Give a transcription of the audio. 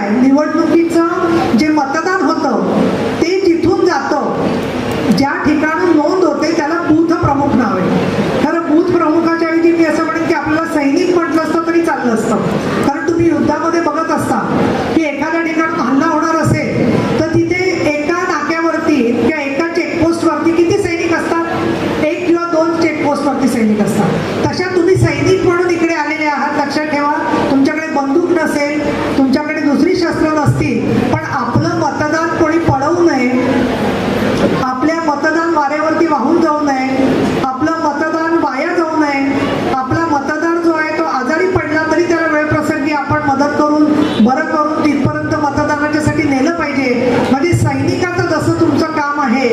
काय निवडणुकीचं जे मतदान होतं ते जिथून जातं ज्या ठिकाणी नोंद होते त्याला बूथ प्रमुख नाव आहे. खरं बूथ प्रमुखाच्या ऐवजी मी असं म्हणेन की आपल्याला सैनिक म्हटलं असतं तरी चाललं असतं. कारण तुम्ही युद्धामध्ये बघत असता की एखाद्या ठिकाणी हल्ला होणार असेल तर तिथे एका नाक्यावरती किंवा एका चेकपोस्टवरती किती सैनिक असतात? एक किंवा दोन चेकपोस्टवरती सैनिक असतात. तशा तुम्ही सैनिक म्हणून इकडे आलेले आहात लक्षात ठेवा. तुमच्याकडे बंदूक नसेल बरं करून तिथपर्यंत मतदानाच्यासाठी नेलं पाहिजे. म्हणजे सैनिकाचं जसं तुमचं काम आहे